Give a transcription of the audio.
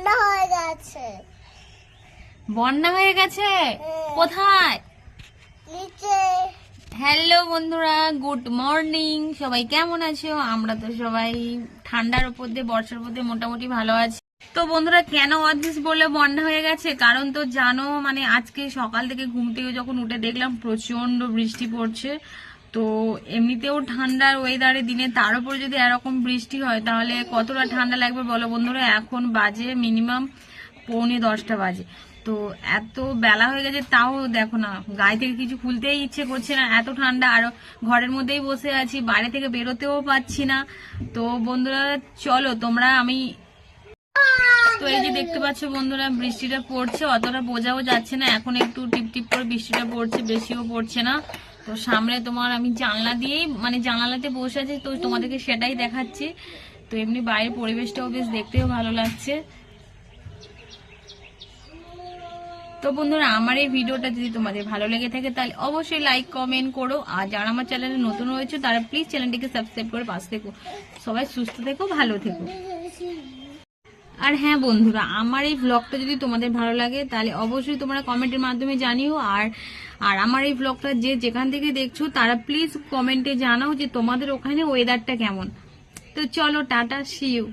বন্যা হয়ে গেছে। বন্যা হয়ে গেছে? কোথায়? নিচে। হ্যালো বন্ধুরা গুড মর্নিং। সবাই কেমন আছো? আমরা তো সবাই ঠান্ডার উপর দিয়ে বর্ষার উপর দিয়ে মোটামুটি ভালো আছি। তো বন্ধুরা কেন অদ্দিস বললে বন্যা হয়ে গেছে? কারণ তো জানো মানে আজকে সকাল থেকে ঘুম থেকে যখন উঠে দেখলাম প্রচণ্ড বৃষ্টি পড়ছে। তো এমনিতেও ঠান্ডার ওয়েদারে দিনে তার উপর যদি এরকম বৃষ্টি হয়, তাহলে কতটা ঠান্ডা লাগবে বলো বন্ধুরা? এখন বাজে মিনিমাম পৌনে দশটা বাজে। তো এত বেলা হয়ে গেছে, তাও দেখো না, গায়ে থেকে কিছু খুলতেই ইচ্ছে করছে না, এত ঠান্ডা। আর ঘরের মধ্যেই বসে আছি, বাইরে থেকে বেরোতেও পাচ্ছি না। তো বন্ধুরা, চলো তোমরা আমি তো এই যে দেখতে পাচ্ছ বন্ধুরা, বৃষ্টিটা পড়ছে, অতটা বোঝাও যাচ্ছে না। এখন একটু টিপ টিপ করে বৃষ্টিটা পড়ছে, বেশিও পড়ছে না। তো সামনে তোমার আমি জানলা দিয়েই মানে জানলাতে বসে আছি, তো তোমাদেরকে সেটাই দেখাচ্ছি। তো এমনি বাইরের পরিবেশটাও বেশ দেখতেও ভালো লাগছে। তো বন্ধুরা, আমার এই ভিডিওটা যদি তোমাদের ভালো লেগে থাকে, তাহলে অবশ্যই লাইক কমেন্ট করো। আর যারা আমার চ্যানেলে নতুন রয়েছে, তারা প্লিজ চ্যানেলটিকে সাবস্ক্রাইব করে পাশে থেকো। সবাই সুস্থ থেকো, ভালো থেকো। আর হ্যাঁ বন্ধুরা, আমার এই ব্লগটা যদি তোমাদের ভালো লাগে, তাহলে অবশ্যই তোমরা কমেন্টের মাধ্যমে জানিও। আর আর আমার এই ব্লগটা যে যেখান থেকে দেখছ, তারা প্লিজ কমেন্টে জানাও যে তোমাদের ওখানে ওয়েদারটা কেমন। তো চলো, টাটা সিউ